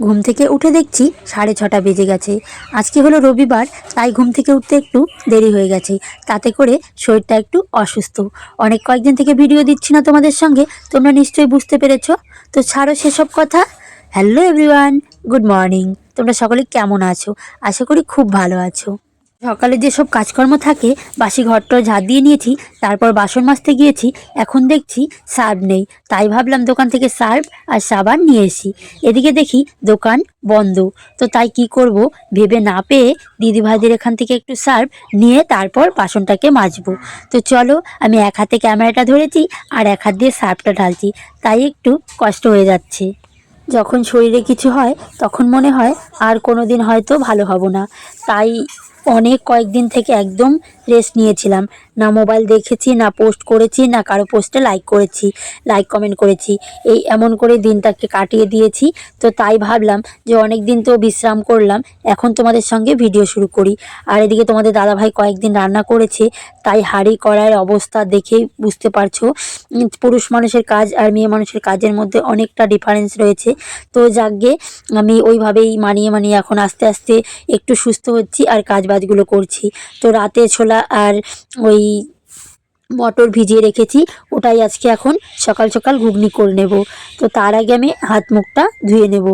ঘুম থেকে উঠে দেখছি সাড়ে ছটা বেজে গেছে। আজকে হলো রবিবার, তাই ঘুম থেকে উঠতে একটু দেরি হয়ে গেছে। তাতে করে শরীরটা একটু অসুস্থ। অনেক কয়েকদিন থেকে ভিডিও দিচ্ছি না তোমাদের সঙ্গে, তোমরা নিশ্চয়ই বুঝতে পেরেছ। তো ছাড়ো সেসব কথা। হ্যালো এভরিওয়ান গুড মর্নিং তোমরা সকলে কেমন আছো? আশা করি খুব ভালো আছো। সকালে যেসব কাজকর্ম থাকে, বাসি ঘরটা ঝাড় দিয়ে নিয়েছি, তারপর বাসন মাজতে গিয়েছি, এখন দেখছি সার্ফ নেই। তাই ভাবলাম দোকান থেকে সার্ফ আর সাবান নিয়ে এসি। এদিকে দেখি দোকান বন্ধ। তো তাই কি করব, ভেবে না পেয়ে দিদিভাইদের এখান থেকে একটু সার্ফ নিয়ে তারপর বাসনটাকে মাজবো। তো চলো, আমি এক হাতে ক্যামেরাটা ধরেছি আর এক হাত দিয়ে সার্ফটা ঢালছি। তাই একটু কষ্ট হয়ে যাচ্ছে। যখন শরীরে কিছু হয়, তখন মনে হয় আর কোনো দিন হয়তো ভালো হব না। তাই অনেক কয়েকদিন থেকে একদম রেস্ট নিয়েছিলাম। না মোবাইল দেখেছি, না পোস্ট করেছি, না কারও পোস্টে লাইক করেছি লাইক কমেন্ট করেছি। এই এমন করে দিনটাকে কাটিয়ে দিয়েছি। তো তাই ভাবলাম যে অনেক দিন তো বিশ্রাম করলাম, এখন তোমাদের সঙ্গে ভিডিও শুরু করি। আর এদিকে তোমাদের দাদাভাই কয়েকদিন রান্না করেছে, তাই হাঁড়ি করার অবস্থা দেখেই বুঝতে পারছ। পুরুষ মানুষের কাজ আর মেয়ে মানুষের কাজের মধ্যে অনেকটা ডিফারেন্স রয়েছে। তো যাকগে আমি ওইভাবেই মানিয়ে মানিয়ে এখন আস্তে আস্তে একটু সুস্থ হচ্ছি আর কাজ বাজগুলো করছি। তো রাতে ছোলা আর ওই মটর ভিজিয়ে রেখেছি, ওটাই আজকে এখন সকাল সকাল ঘুগনি করে নেব। তো তার আগে আমি হাত মুখটা ধুয়ে নেব।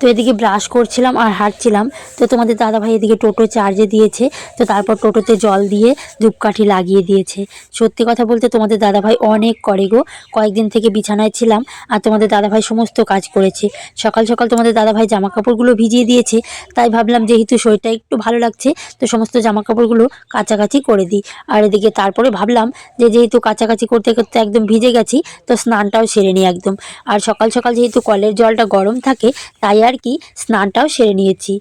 তো এদিকে ব্রাশ করছিলাম আর হাঁটছিলাম। তো তোমাদের দাদাভাই এদিকে টোটো চার্জে দিয়েছে। তো তারপর টোটোতে জল দিয়ে ধূপকাঠি লাগিয়ে দিয়েছে। সত্যি কথা বলতে তোমাদের দাদাভাই অনেক করে গো। কয়েকদিন থেকে বিছানায় ছিলাম আর তোমাদের দাদাভাই সমস্ত কাজ করেছে। সকাল সকাল তোমাদের দাদাভাই জামা কাপড়গুলো ভিজিয়ে দিয়েছে। তাই ভাবলাম যেহেতু শরীরটা একটু ভালো লাগছে, তো সমস্ত জামা কাপড়গুলো কাচাকাচি করে দিই। আর এদিকে তারপরে ভাবলাম যে যেহেতু কাছাকাছি করতে করতে একদম ভিজে গেছি, তো স্নানটাও সেরে নিই একদম। আর সকাল সকাল যেহেতু কলের জলটা গরম থাকে, তাই আর কি স্নানটাও সেরে নিয়েছি।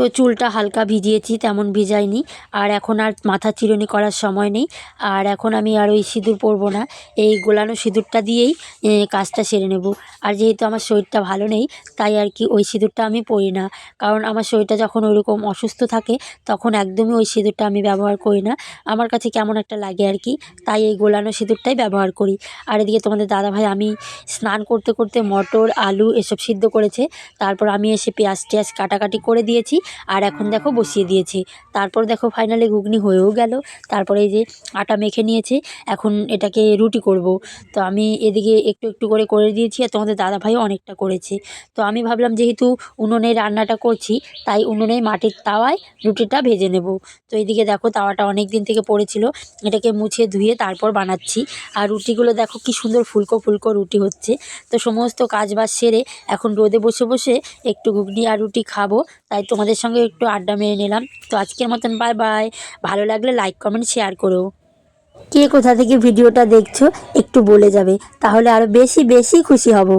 তো চুলটা হালকা ভিজিয়েছি, তেমন ভিজাইনি। আর এখন আর মাথা চিরুনি করার সময় নেই। আর এখন আমি আর ওই সিঁদুর পরবো না। এই গোলানো সিঁদুরটা দিয়েই কাজটা সেরে নেব। আর যেহেতু আমার শরীরটা ভালো নেই, তাই আর কি ওই সিঁদুরটা আমি পরি না। কারণ আমার শরীরটা যখন ওরকম অসুস্থ থাকে, তখন একদমই ওই সিঁদুরটা আমি ব্যবহার করি না। আমার কাছে কেমন একটা লাগে আর কি, তাই এই গোলানো সিঁদুরটাই ব্যবহার করি। আর এদিকে তোমাদের দাদাভাই, আমি স্নান করতে করতে মটর, আলু এসব সিদ্ধ করেছে। তারপর আমি এসে পেঁয়াজ টেয়াজ কাটাকাটি করে দিয়েছি। আর এখন দেখো বসিয়ে দিয়েছে। তারপর দেখো ফাইনালি ঘুগনি হয়েও গেল। তারপরে এই যে আটা মেখে নিয়েছে, এখন এটাকে রুটি করব। তো আমি এদিকে একটু একটু করে করে দিয়েছি আর তোমাদের দাদাভাইও অনেকটা করেছে। তো আমি ভাবলাম যেহেতু উনুনে রান্নাটা করছি, তাই উনুনে মাটির তাওয়ায় রুটিটা ভেজে নেব। তো এদিকে দেখো তাওয়াটা অনেক দিন থেকে পড়েছিল, এটাকে মুছে ধুয়ে তারপর বানাচ্ছি। আর রুটিগুলো দেখো কি সুন্দর ফুলকো ফুলকো রুটি হচ্ছে। তো সমস্ত কাজ বাজ সেরে এখন রোদে বসে বসে একটু ঘুগনি আর রুটি খাব, তাই তোমাদের সঙ্গে একটু আড্ডা মেরে নিলাম। তো আজকের মতন বাই বাই ভালো লাগলে লাইক কমেন্ট শেয়ার করো। কে কোথা থেকে ভিডিওটা দেখছ একটু বলে যাবে, তাহলে আরও বেশি বেশি খুশি হব।